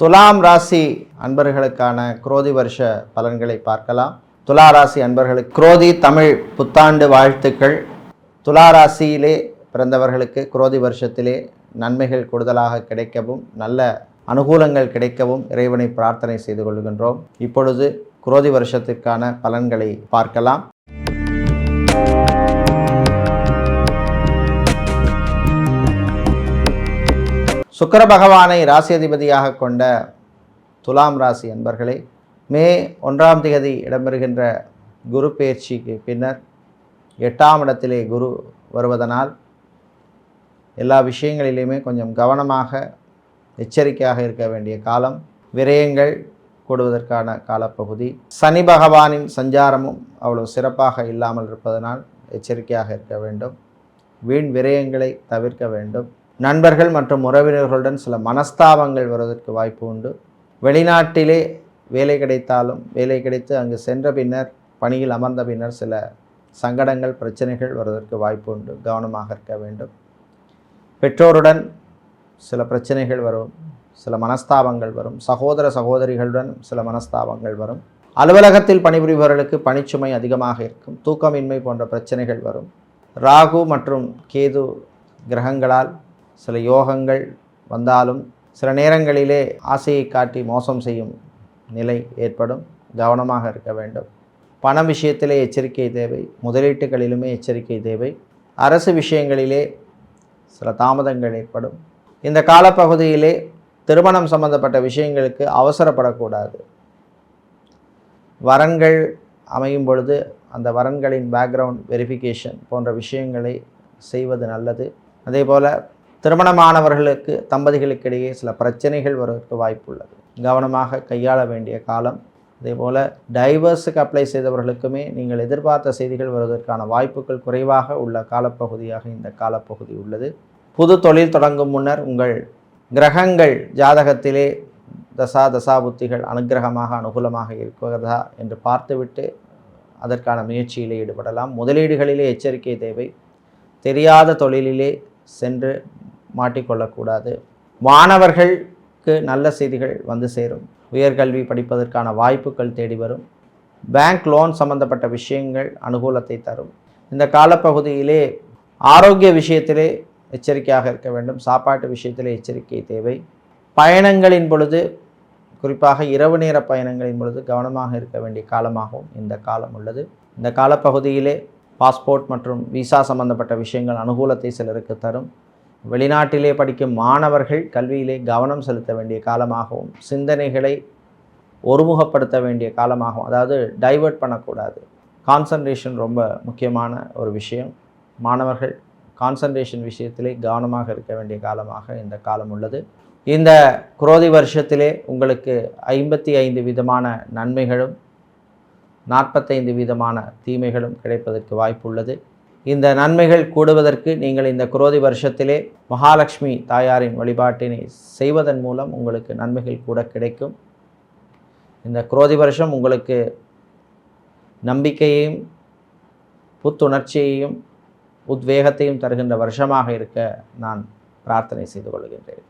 துலாம் ராசி அன்பர்களுக்கான குரோதி வருஷ பலன்களை பார்க்கலாம். துலா ராசி அன்பர்களுக்கு குரோதி தமிழ் புத்தாண்டு வாழ்த்துக்கள். துலா ராசியிலே பிறந்தவர்களுக்கு குரோதி வருஷத்திலே நன்மைகள் கூடுதலாக கிடைக்கவும் நல்ல அனுகூலங்கள் கிடைக்கவும் இறைவனை பிரார்த்தனை செய்து கொள்கின்றோம். இப்பொழுது குரோதி வருஷத்திற்கான பலன்களை பார்க்கலாம். சுக்கர பகவானை ராசியதிபதியாக கொண்ட துலாம் ராசி அன்பர்களே மே ஒன்றாம் தேதி இடம்பெறுகின்ற குரு பயிற்சிக்கு பின்னர் எட்டாம் இடத்திலே குரு வருவதனால் எல்லா விஷயங்களிலையுமே கொஞ்சம் கவனமாக எச்சரிக்கையாக இருக்க வேண்டிய காலம். விரயங்கள் கூடுவதற்கான காலப்பகுதி. சனி பகவானின் சஞ்சாரமும் அவ்வளவு சிறப்பாக இல்லாமல் இருப்பதனால் எச்சரிக்கையாக இருக்க வேண்டும். வீண் விரயங்களை தவிர்க்க வேண்டும். நண்பர்கள் மற்றும் உறவினர்களுடன் சில மனஸ்தாபங்கள் வருவதற்கு வாய்ப்பு உண்டு. வெளிநாட்டிலே வேலை கிடைத்தாலும் வேலை கிடைத்து அங்கு சென்ற பின்னர் பணியில் அமர்ந்த பின்னர் சில சங்கடங்கள் பிரச்சனைகள் வருவதற்கு வாய்ப்பு உண்டு. கவனமாக இருக்க வேண்டும். பெற்றோருடன் சில பிரச்சனைகள் வரும் சில மனஸ்தாபங்கள் வரும். சகோதர சகோதரிகளுடன் சில மனஸ்தாபங்கள் வரும். அலுவலகத்தில் பணிபுரிபவர்களுக்கு பணிச்சுமை அதிகமாக இருக்கும். தூக்கமின்மை போன்ற பிரச்சனைகள் வரும். ராகு மற்றும் கேது கிரகங்களால் சில யோகங்கள் வந்தாலும் சில நேரங்களிலே ஆசையை காட்டி மோசம் செய்யும் நிலை ஏற்படும். கவனமாக இருக்க வேண்டும். பண விஷயத்திலே எச்சரிக்கை தேவை. முதலீட்டுகளிலுமே எச்சரிக்கை தேவை. அரசு விஷயங்களிலே சில தாமதங்கள் ஏற்படும். இந்த காலப்பகுதியிலே திருமணம் சம்பந்தப்பட்ட விஷயங்களுக்கு அவசரப்படக்கூடாது. வரன்கள் அமையும் பொழுது அந்த வரன்களின் பேக்ரவுண்ட் வெரிஃபிகேஷன் போன்ற விஷயங்களை செய்வது நல்லது. அதே போல் திருமணமானவர்களுக்கு தம்பதிகளுக்கிடையே சில பிரச்சனைகள் வருவதற்கு வாய்ப்புள்ளது. கவனமாக கையாள வேண்டிய காலம். அதே போல் டைவர்ஸுக்கு அப்ளை செய்தவர்களுக்குமே நீங்கள் எதிர்பார்த்த செய்திகள் வருவதற்கான வாய்ப்புகள் குறைவாக உள்ள காலப்பகுதியாக இந்த காலப்பகுதி உள்ளது. புது தொழில் தொடங்கும் முன்னர் உங்கள் கிரகங்கள் ஜாதகத்திலே தசா தசா புத்திகள் அனுகிரகமாக அனுகூலமாக இருக்கிறதா என்று பார்த்துவிட்டு அதற்கான முயற்சியிலே ஈடுபடலாம். முதலீடுகளிலே எச்சரிக்கை தேவை. தெரியாத தொழிலிலே சென்று மாட்டிக்கொள்ளக்கூடாது. மாணவர்களுக்கு நல்ல செய்திகள் வந்து சேரும். உயர்கல்வி படிப்பதற்கான வாய்ப்புகள் தேடி வரும். பேங்க் லோன் சம்பந்தப்பட்ட விஷயங்கள் அனுகூலத்தை தரும். இந்த காலப்பகுதியிலே ஆரோக்கிய விஷயத்திலே எச்சரிக்கையாக இருக்க வேண்டும். சாப்பாட்டு விஷயத்திலே எச்சரிக்கை தேவை. பயணங்களின் பொழுது குறிப்பாக இரவு நேர பயணங்களின் பொழுது கவனமாக இருக்க வேண்டிய காலமாகவும் இந்த காலம் உள்ளது. இந்த காலப்பகுதியிலே பாஸ்போர்ட் மற்றும் விசா சம்பந்தப்பட்ட விஷயங்கள் அனுகூலத்தை சிலருக்கு தரும். வெளிநாட்டிலே படிக்கும் மாணவர்கள் கல்வியிலே கவனம் செலுத்த வேண்டிய காலமாகவும் சிந்தனைகளை ஒருமுகப்படுத்த வேண்டிய காலமாகவும் அதாவது டைவர்ட் பண்ணக்கூடாது. கான்சன்ட்ரேஷன் ரொம்ப முக்கியமான ஒரு விஷயம். மாணவர்கள் கான்சன்ட்ரேஷன் விஷயத்திலே கவனமாக இருக்க வேண்டிய காலமாக இந்த காலம் உள்ளது. இந்த குரோதி வருஷத்திலே உங்களுக்கு ஐம்பத்தி ஐந்து விதமான நன்மைகளும் நாற்பத்தைந்து விதமான தீமைகளும் கிடைப்பதற்கு வாய்ப்புள்ளது இந்த நன்மைகள் கூடுவதற்கு நீங்கள் இந்த குரோதி வருஷத்திலே மகாலட்சுமி தாயாரின் வழிபாட்டினை செய்வதன் மூலம் உங்களுக்கு நன்மைகள் கூட கிடைக்கும். இந்த குரோதி வருஷம் உங்களுக்கு நம்பிக்கையையும் புத்துணர்ச்சியையும் உத்வேகத்தையும் தருகின்ற வருஷமாக இருக்க நான் பிரார்த்தனை செய்து கொள்கின்றேன்.